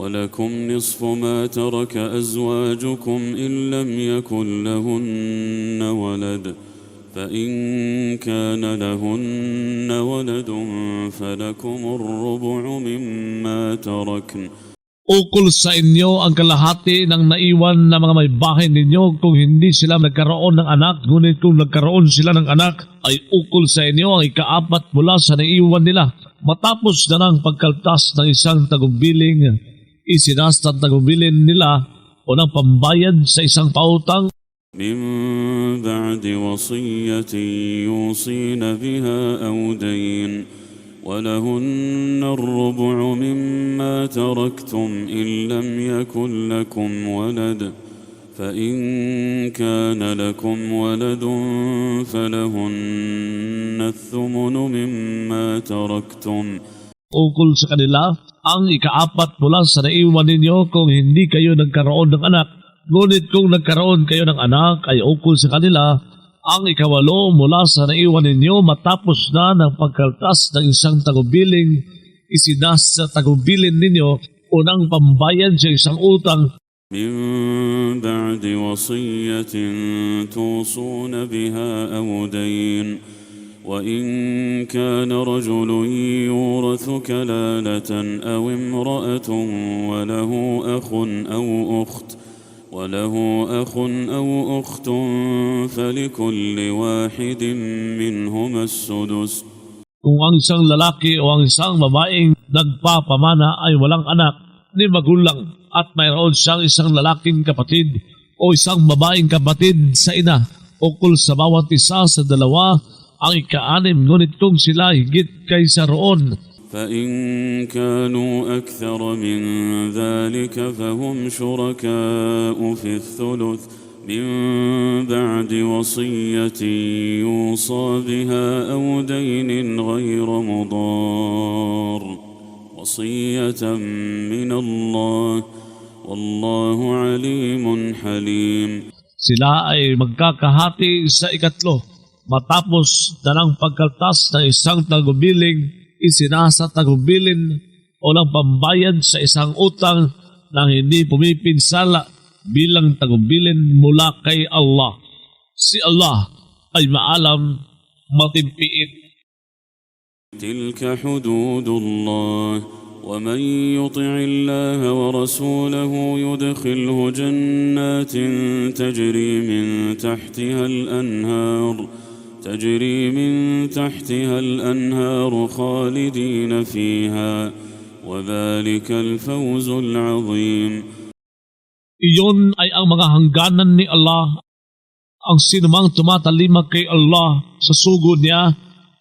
ولكم نصف ما ترك أزواجكم إن لم يكن لهن ولد فإن كان لهن ولد فلكم الربع مما تركن Ukol sa inyo ang kalahati ng naiwan na mga may bahay ninyo kung hindi sila nagkaroon ng anak, ngunit kung nagkaroon sila ng anak, ay ukol sa inyo ang ikaapat mula sa naiwan nila. Matapos na ng pagkaltas ng isang tagubiling, isinasta ang tagubilin nila o ng pambayad sa isang pautang من بعد وصية يوصين بها أو دين ولهن الربع مما تركتم إن لم يكن لكم ولد فإن كان لكم ولد فلهن الثمن مما تركتم ukol sa kanila ang ikaapat mula sa naiwan ninyo kung hindi kayo nagkaroon ng anak. Ngunit kung nagkaroon kayo ng anak ay ukol sa kanila ang ikawalo mula sa naiwan ninyo matapos na ng pagkaltas ng isang tagubiling isinas sa tagubilin ninyo unang pambayad sa isang utang من بعد وصية توصون بها أو دين وإن كان رجل يورث كلالة أو امرأة وله أخ أو أخت وله أخ أو أخت فلكل واحد منهما السدس kung ang isang lalaki o ang isang babaeng nagpapamana ay walang anak ni magulang at mayroon siyang isang lalaking kapatid o isang babaeng kapatid sa ina ukol sa bawat isa sa dalawa ang ikaanim ngunit kung sila higit kaysa roon فإن كانوا أكثر من ذلك فهم شركاء في الثلث. من بعد وصية يوصى بها أو دين غير مضار. وصية من الله. والله عليم حليم. sila ay magkakahati sa ikatlo matapos na ng pagkaltas ng isang tagubiling isinasa tagubilin o ng pambayad sa isang utang na hindi pumipinsala bilang tagubilin mula kay Allah. Si Allah ay maalam, matimpiit. تلك حدود الله ومن يطع الله ورسوله يدخله جنات تجري من تحتها الانهار تجري من تحتها الانهار خالدين فيها وذلك الفوز العظيم Iyon ay ang mga hangganan ni Allah. Ang sinumang tumatalima kay Allah sa sugod niya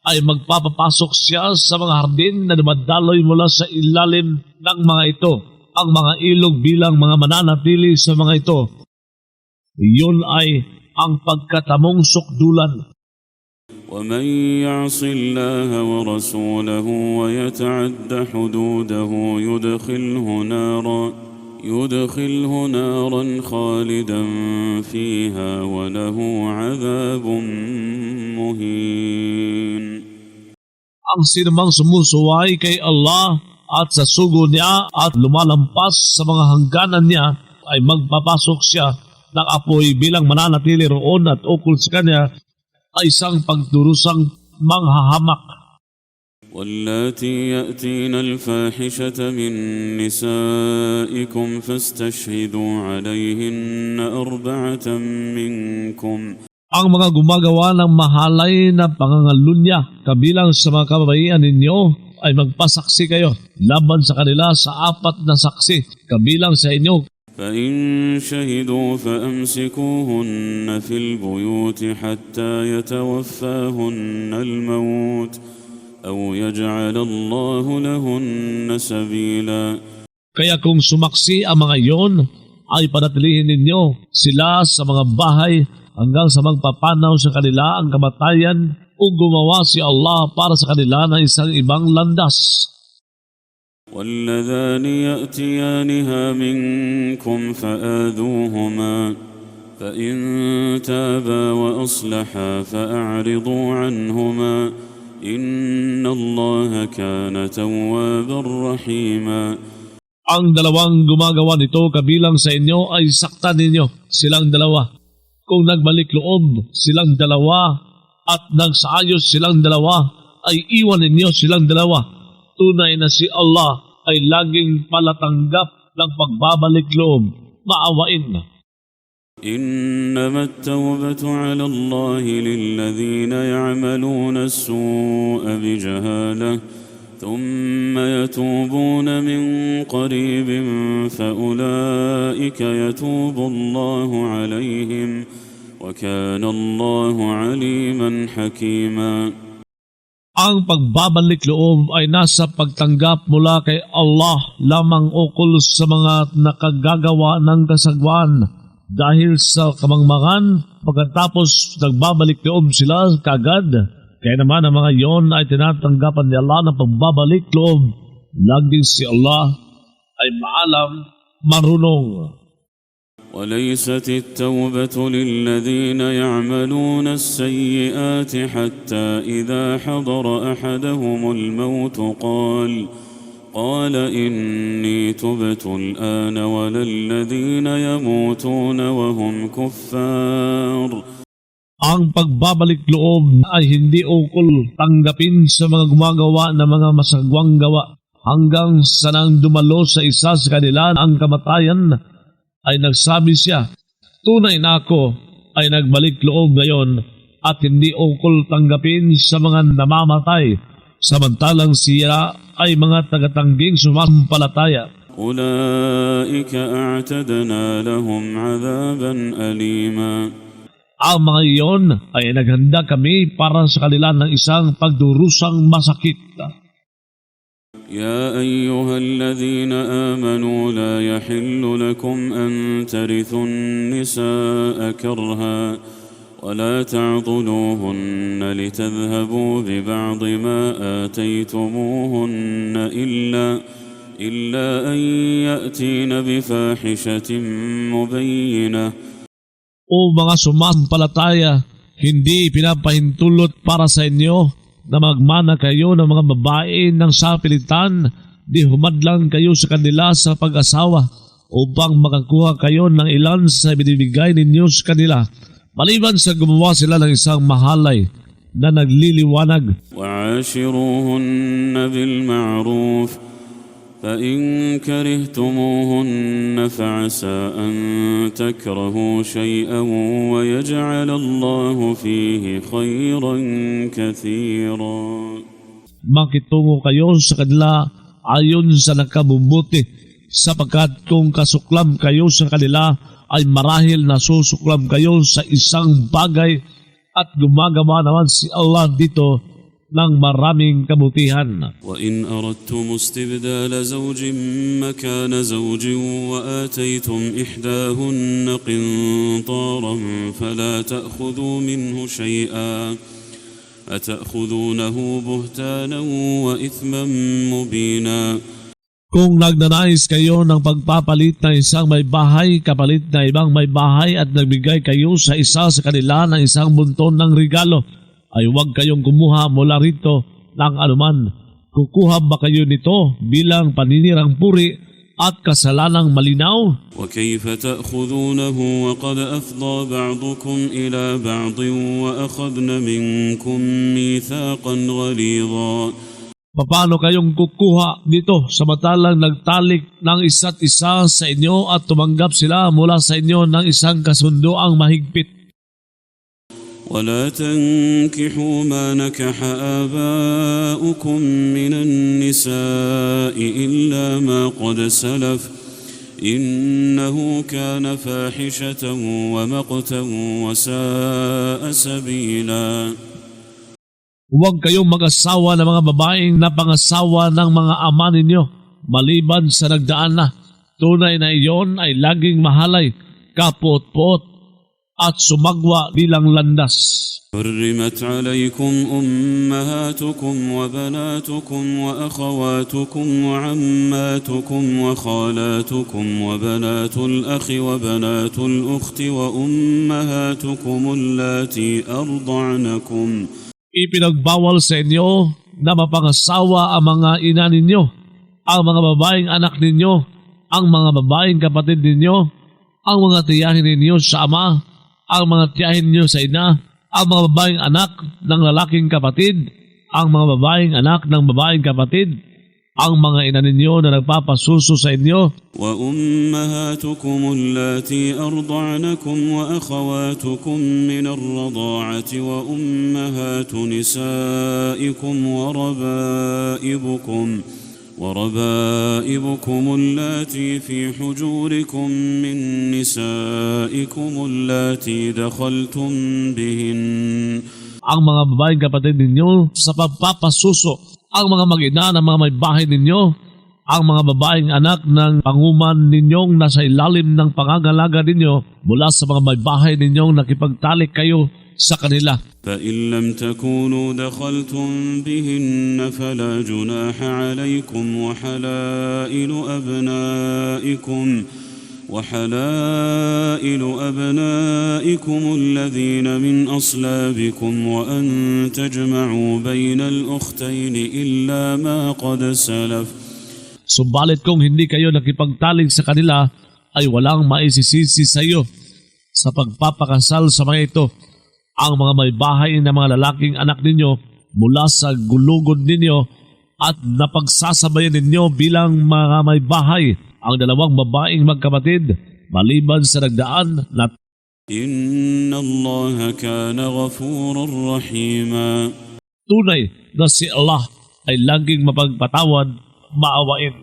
ay magpapapasok siya sa mga hardin na dumadaloy mula sa ilalim ng mga ito. Ang mga ilog bilang mga mananatili sa mga ito. Iyon ay ang pagkatamong sukdulan. ومن يعص الله ورسوله ويتعد حدوده يدخله نارا يدخله نارا خالدا فيها وله عذاب مهين Ang sinumang sumusuway kay Allah at sa sugo niya at lumalampas sa mga hangganan niya ay magpapasok siya ng apoy bilang mananatili roon at ukol sa kanya ay isang pagdurusang manghahamak. واللاتي يأتين الفاحشة من نسائكم فاستشهدوا عليهن أربعة منكم Ang mga gumagawa ng mahalay na pangangalunya kabilang sa mga kababaihan ninyo ay magpasaksi kayo laban sa kanila sa apat na saksi kabilang sa inyo فإن شهدوا فأمسكوهن في البيوت حتى يتوفاهن الموت أو يجعل الله لهن سبيلا Kaya kung sumaksi ang mga iyon, ay panatilihin ninyo sila sa mga bahay hanggang sa magpapanaw sa kanila ang kamatayan o gumawa si Allah para sa kanila ng isang ibang landas. واللذان يأتيانها منكم فآذوهما فإن تابا وأصلحا فأعرضوا عنهما إن الله كان توابا رحيما Ang dalawang gumagawa nito kabilang sa inyo ay saktan ninyo, silang dalawa. Kung nagbalik loob silang dalawa at nagsaayos silang dalawa, ay iwan ninyo silang dalawa. Tunay na si Allah ay laging palatanggap ng pagbabalik loob. Maawain. إنما التوبة على الله للذين يعملون السوء بجهالة ثم يتوبون من قريب فأولئك يتوب الله عليهم وكان الله عليما حكيما Ang pagbabalik loob ay nasa pagtanggap mula kay Allah lamang ukol sa mga nakagagawa ng kasagwan dahil sa kamangmangan pagkatapos nagbabalik loob sila kagad. Kaya naman ang mga yon ay tinatanggapan ni Allah ng pagbabalik loob. Laging si Allah ay maalam, marunong. وليست التوبة للذين يعملون السيئات حتى إذا حضر أحدهم الموت قال قال إني تبت الآن ولا الذين يموتون وهم كفار Ang pagbabalik loob ay hindi ukol tanggapin sa mga gumagawa ng mga masagwang gawa hanggang sa nang dumalo sa isa sa kanila ang kamatayan ay nagsabi siya, Tunay na ako ay nagbalik loob ngayon at hindi ukol tanggapin sa mga namamatay samantalang siya ay mga tagatangging sumampalataya. أولئك أعتدنا لهم عذابا أليما Ang mga iyon ay naghanda kami para sa kanila ng isang pagdurusang masakit. يا أيها الذين آمنوا لا يحل لكم أن ترثوا النساء كرها ولا تعضلوهن لتذهبوا ببعض ما آتيتموهن إلا إلا أن يأتين بفاحشة مبينة. O mga sumampalataya, hindi pinapahintulot para sa inyo. na magmana kayo ng mga babae ng sapilitan, di humadlang kayo sa kanila sa pag-asawa upang makakuha kayo ng ilan sa binibigay ninyo sa kanila. Maliban sa gumawa sila ng isang mahalay na nagliliwanag. وعاشروهن بالمعروف فإن كرهتموهن فعسى أن تكرهوا شيئا ويجعل الله فيه خيرا كثيرا Makitungo kayo sa kanila ayon sa nakabubuti sapagkat kung kasuklam kayo sa kanila ay marahil nasusuklam kayo sa isang bagay at gumagawa naman si Allah dito ng maraming kabutihan. وإن أردتم استبدال زوج مكان زوج وآتيتم إحداهن قنطارا فلا تأخذوا منه شيئا أتأخذونه بهتانا وإثما مبينا Kung nagnanais kayo ng pagpapalit ng isang may bahay kapalit na ibang may bahay at nagbigay kayo sa isa sa kanila ng isang bunton ng regalo, ay huwag kayong kumuha mula rito ng anuman. Kukuha ba kayo nito bilang paninirang puri at kasalanang malinaw? وكيف تأخذونه وقد أفضى بعضكم إلى بعض وأخذن منكم ميثاقا غليظا Paano kayong kukuha nito samantalang nagtalik ng isa't isa sa inyo at tumanggap sila mula sa inyo ng isang kasundoang mahigpit? ولا تنكحوا ما نكح آباؤكم من النساء إلا ما قد سلف إنه كان فاحشة ومقتا وساء سبيلا Huwag kayong mag-asawa ng mga babaeng napangasawa ng mga ama ninyo maliban sa nagdaan na. Tunay na iyon ay laging mahalay, kapot-pot at sumagwa bilang landas. حرمت عليكم أمهاتكم وبناتكم وأخواتكم وعماتكم وخالاتكم وبنات الأخ وبنات الأخت وأمهاتكم اللاتي أرضعنكم Ipinagbawal sa inyo na mapangasawa ang mga ina ninyo, ang mga babaeng anak ninyo, ang mga babaeng kapatid ninyo, ang mga tiyahin ninyo sa ama, ang mga tiyahin ninyo sa ina, ang mga babaeng anak ng lalaking kapatid, ang mga babaeng anak ng babaeng kapatid, ang mga ina ninyo na nagpapasuso sa inyo, وأمهاتكم اللاتي أرضعنكم وأخواتكم من الرضاعة وأمهات نسائكم وربائبكم وربائبكم اللاتي في حجوركم من نسائكم اللاتي دخلتم بهن ang mga babaeng kapatid ninyo sa pagpapasuso, ang mga mag-ina ng mga may bahay ninyo, ang mga babaeng anak ng panguman ninyong nasa ilalim ng pangangalaga ninyo mula sa mga may bahay ninyong nakipagtalik kayo sa kanila. فإن لم تكونوا دخلتم بهن فلا جناح عليكم وحلائل أبنائكم وحلائل أبنائكم الذين من أصلابكم وأن تجمعوا بين الأختين إلا ما قد سلف Subalit kung hindi kayo nakipagtalik sa kanila, ay walang maisisisi sa iyo sa pagpapakasal sa mga ito. Ang mga may bahay ng mga lalaking anak ninyo mula sa gulugod ninyo at napagsasabayan ninyo bilang mga may bahay ang dalawang babaeng magkapatid maliban sa nagdaan na إن الله كان غفورا رحيما tunay na si Allah ay laging mapagpatawad, maawain.